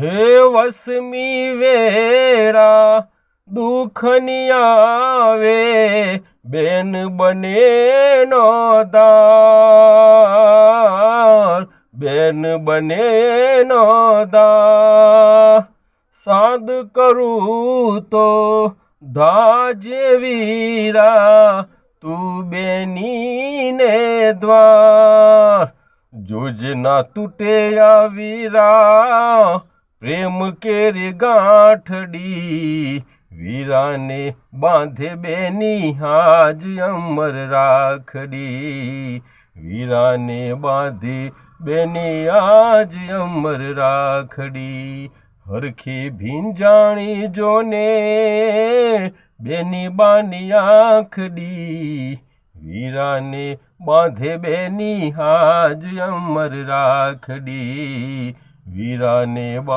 હે વસમી વેરા દુઃખની આવે બેન બને નો દાર, બેન બને નો દા સાદ કરું તો ધાજે વીરા, તું બેનીને દ્વાર. જોજના તૂટે આ વીરા પ્રેમ કેરી ગાંઠડી, વીરાને બાંધે બેની હાજ અમર રાખડી. વીરાને બાંધે બેની આજ અમર રાખડી. હરખી ભીંજાણી જોને બેની બાની આખડી. વીરાને બાંધે બેની હાજ અમર રાખડી. વીરાને